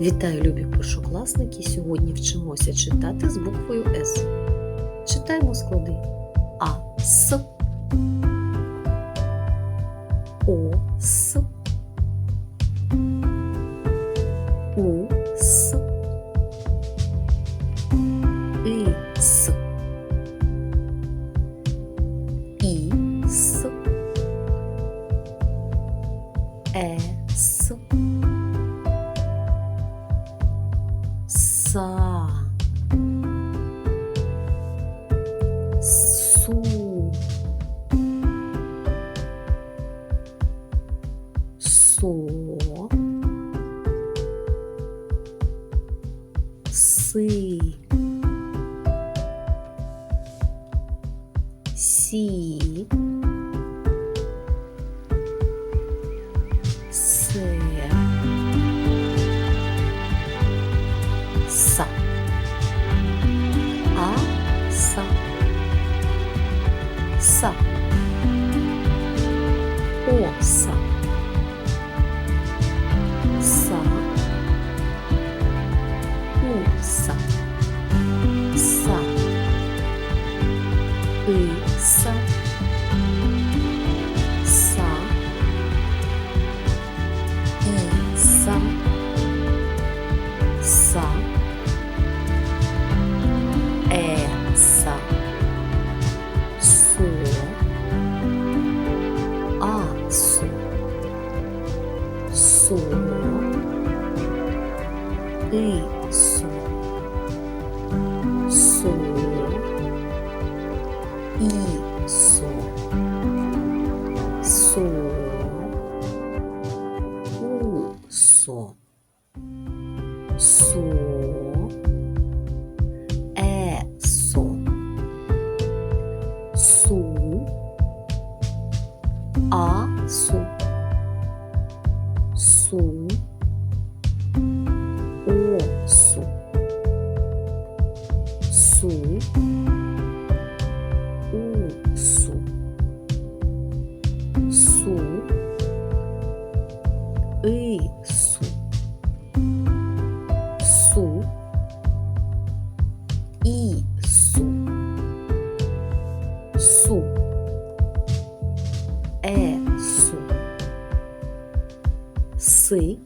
Вітаю, любі першокласники! Сьогодні вчимося читати з буквою С. Читаємо склади А С О С Са Су. Со. Си. Сі со, исо, со, ісо, со, усо, со, Есо, су, су, осу, су, усу, су, ису, су, Ісу, су, есу, си,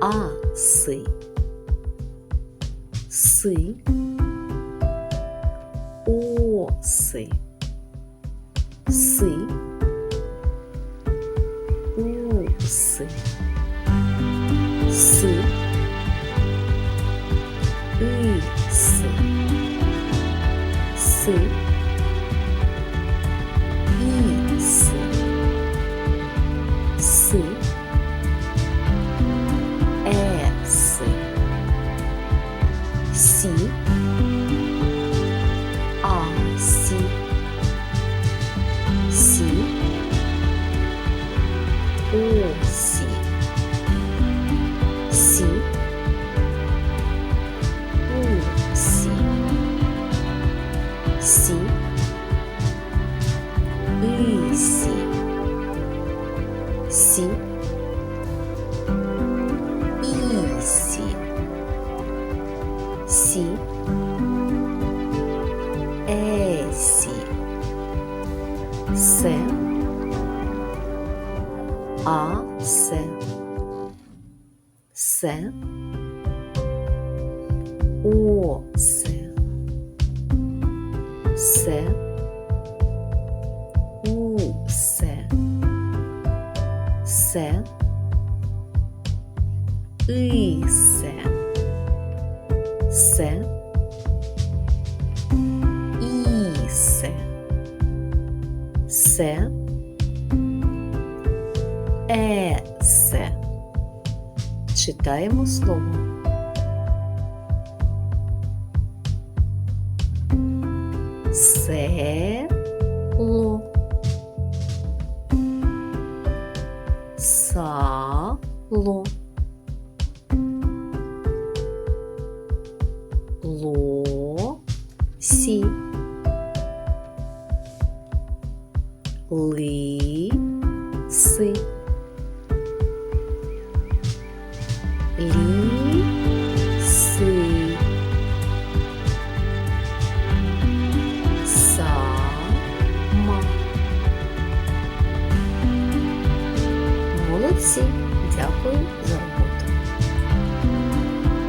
аси, си, оси, си, уси, си. Иси, сі, асі, сі, осі, сі, Усі, сі, Сі, ісі, сі, ісі, сі, есі, се, асе, се, осе, се, усе, се, ісе, се, ісе, се, есе. Читаємо слово. село, сало, Си. Са. Ма. Молодці.